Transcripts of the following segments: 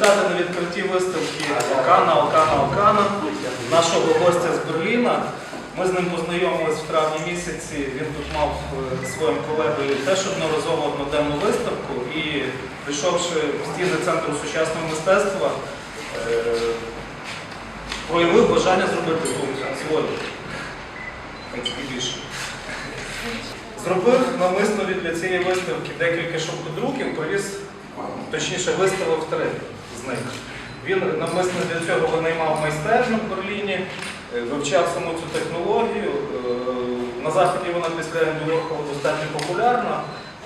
Дати на відкритті виставки Окана, Окана, Окана, нашого гостя з Берліна. Ми з ним познайомились в травні місяці. Він тут мав е, своїм колегою теж одноразово одноденну виставку і прийшовши в стіни Центру сучасного мистецтва, е, проявив бажання зробити свою. Зробив навмисно для цієї виставки декілька шовкодруків, привіз, точніше виставив три з них. Він навмисно для цього винаймав майстерню в Берліні, е, вивчав саму цю технологію. Е, На заході вона після Енді Ворхола достатньо популярна,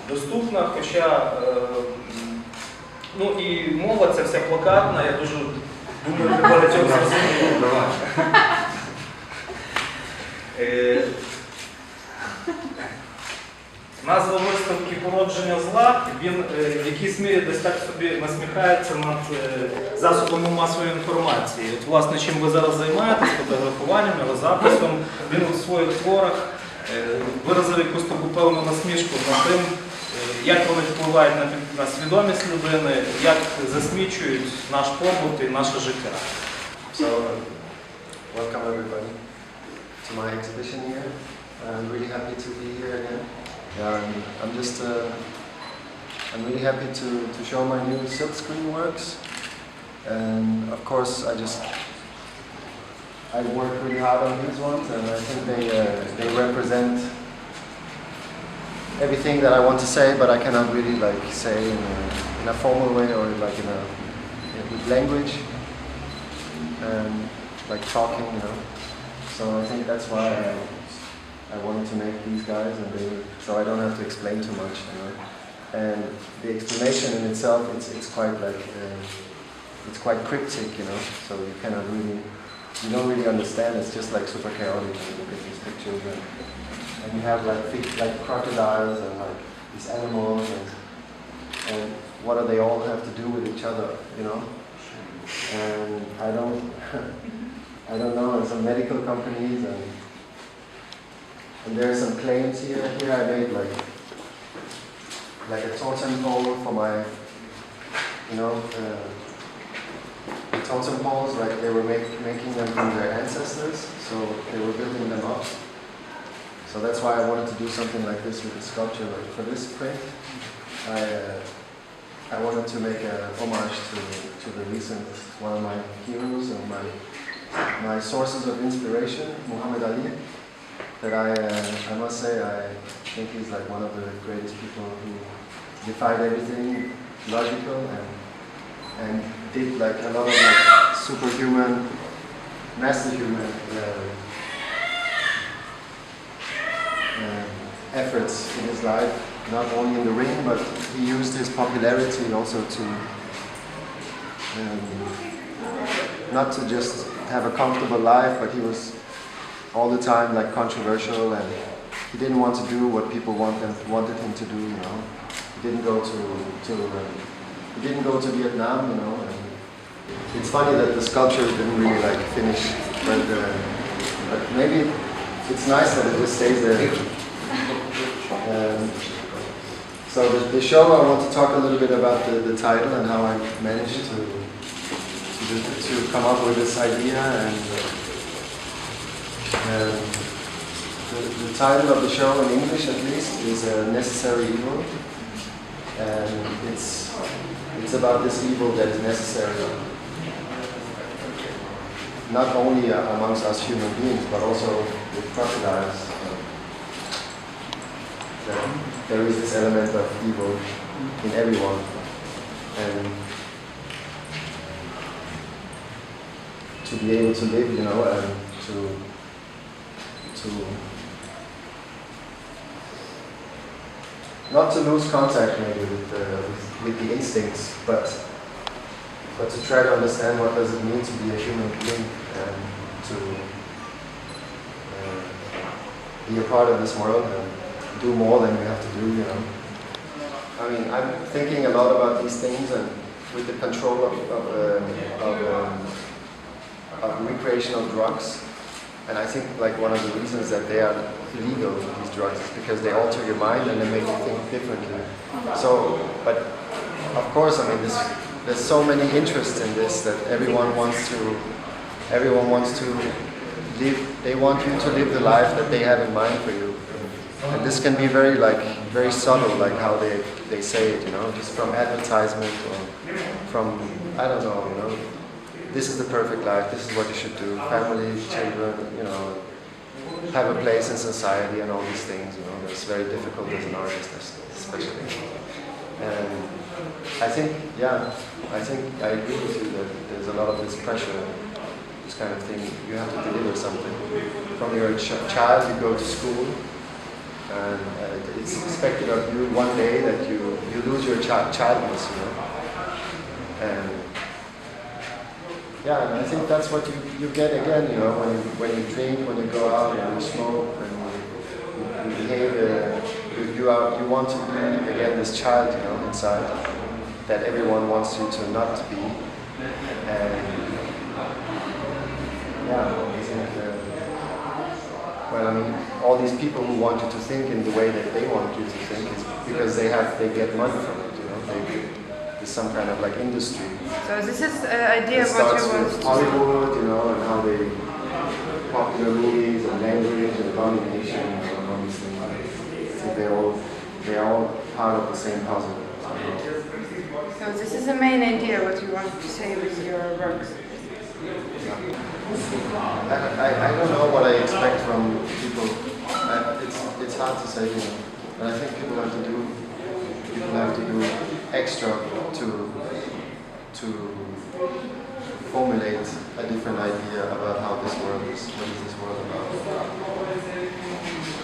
доступна, хоча е, ну і мова ця вся плакатна, я дуже думаю, для багатьох зрозуміло. Назва виставки породження зла, він е, в якійсь мірі десь так собі насміхається над е, засобами масової інформації. От, власне, чим ви зараз займаєтесь, фотографуванням, його записом, він у своїх творах е, виразив якусь таку певну насмішку над тим, як вони впливають на, на свідомість людини, як засмічують наш побут і наше життя. So, welcome everybody to my exhibition here. I'm really happy to be here again. Um, I'm just, uh, I'm really happy to, to show my new silkscreen works. And of course, I just, I worked really hard on these ones, and I think they, uh, they represent everything that I want to say, but I cannot really like say in a, in a formal way or like in a with language and like talking, you know. So I think that's why I, I wanted to make these guys, and they, so I don't have to explain too much, you know. And the explanation in itself, it's it's quite like uh, it's quite cryptic, you know. So you cannot really, you don't really understand. It's just like super chaotic when you look at these pictures, and, and you have like like crocodiles and like these animals, and and what do they all have to do with each other, you know? and I don't, I don't know, and some medical companies, and and there are some claims here. Here I made like like a totem pole for my, you know, uh, totem poles. Like they were make, making them from their ancestors, so they were building them up. So that's why I wanted to do something like this with the sculpture. Like for this print, I. Uh, I wanted to make a homage to, to the recent, one of my heroes and my, my sources of inspiration, Muhammad Ali, that I, uh, I must say, I think he's like one of the greatest people who defied everything logical and, and did like a lot of like superhuman, masterhuman uh, um, efforts in his life not only in the ring, but he used his popularity also to um, not to just have a comfortable life, but he was all the time like controversial, and he didn't want to do what people want them, wanted him to do. You know, he didn't go to to uh, he didn't go to Vietnam. You know, it's funny that the sculpture didn't really like finish, but uh, but maybe it's nice that it just stays there. Um, so the, the show, I want to talk a little bit about the, the title and how I managed to to, to come up with this idea. And um, the, the title of the show in English, at least, is uh, "Necessary Evil," and it's it's about this evil that is necessary, not only uh, amongst us human beings, but also with crocodiles. That there is this element of evil in everyone. And to be able to live, you know, and to to not to lose contact maybe with the, with, the instincts, but but to try to understand what does it mean to be a human being and to uh, be a part of this world and do more than we have to do, you know. I mean, I'm thinking a lot about these things and with the control of, of, um, of, um, of recreational drugs. And I think like one of the reasons that they are illegal, these drugs, is because they alter your mind and they make you think differently. So, but of course, I mean, there's so many interests in this that everyone wants to everyone wants to live they want you to live the life that they have in mind for you and this can be very like very subtle like how they they say it you know just from advertisement or from i don't know you know this is the perfect life this is what you should do family children you know have a place in society and all these things you know that's very difficult as an artist especially and I think, yeah, I think I agree with you that there's a lot of this pressure, this kind of thing. You have to deliver something. From your ch- child, you go to school, and uh, it's expected of you one day that you, you lose your chi- childness, you know. And yeah, and I think that's what you, you get again, you know, when you, when you drink, when you go out, and you smoke, and you, you behave. Uh, you, you, are, you want to be again this child, you know, inside that everyone wants you to not be. And yeah, I think, uh, well, I mean, all these people who want you to think in the way that they want you to think is because they have, they get money from it, you there's some kind of like industry. So this is the idea It of what you want to Hollywood, you know, and how they popular movies and language and domination and all these things. I think they all they all part of the same puzzle. So this is the main idea what you want to say with your works. I, I, I don't know what I expect from people. I, it's it's hard to say, you know. But I think people have to do people have to do extra to to formulate a different idea about how this world is. What is this world about?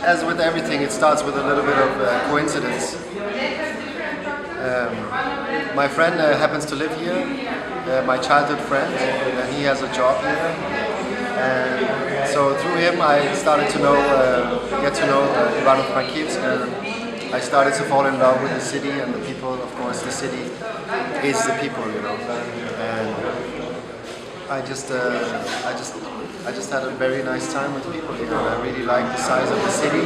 As with everything, it starts with a little bit of uh, coincidence. Um, my friend uh, happens to live here, uh, my childhood friend, and he has a job here. And so through him, I started to know, uh, get to know uh, Ivano-Frankivsk. I started to fall in love with the city and the people. Of course, the city is the people, you know. And I just, uh, I just, I just had a very nice time with people here. And I really like the size of the city.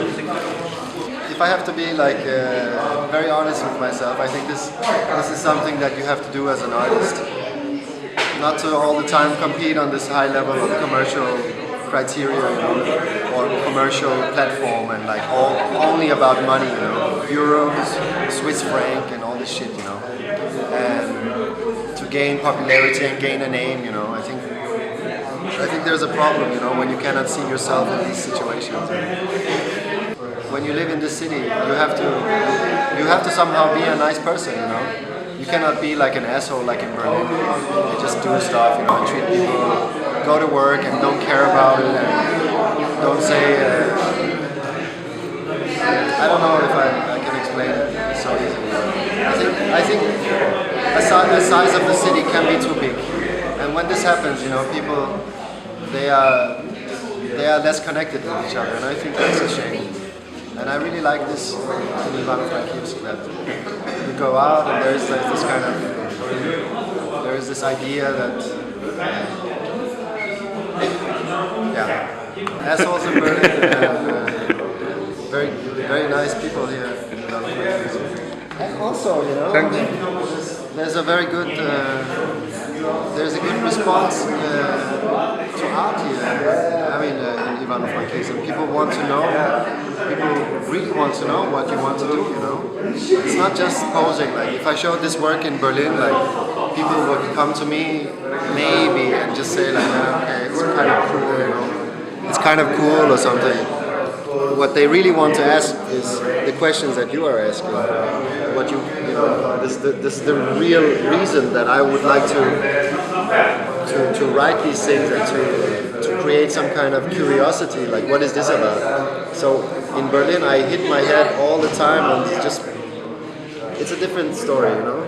If I have to be like uh, very honest with myself, I think this this is something that you have to do as an artist. Not to all the time compete on this high level of commercial criteria, you know, or commercial platform, and like all only about money, you know, euros, Swiss franc, and all this shit, you know, and to gain popularity and gain a name, you know. I think I think there's a problem, you know, when you cannot see yourself in these situations when you live in the city, you have to you have to somehow be a nice person, you know. You cannot be like an asshole like in Berlin. You just do stuff, you know, and treat people, go to work and don't care about it, and don't say. Uh, I don't know if I, I can explain it so easily. I think the size of the city can be too big, and when this happens, you know, people they are they are less connected with each other, and I think that's a shame. And I really like this in Ivano-Frankivsk that you go out and there is like this kind of there is this idea that yeah, assholes in Berlin and uh, very very nice people here also, you know, there's, there's a very good uh, there's a good response uh, to art here. I mean, uh, in Ivano-Frankivsk, and people want to know. People really want to know what you want to do. You know, it's not just posing. Like if I showed this work in Berlin, like people would come to me maybe and just say like, okay, it's kind of cool. You know, it's kind of cool or something. What they really want to ask is the questions that you are asking. What you, you know, this, this, the real reason that I would like to to, to write these things and to, to create some kind of curiosity, like what is this about? So in Berlin, I hit my head all the time, and it's just it's a different story, you know.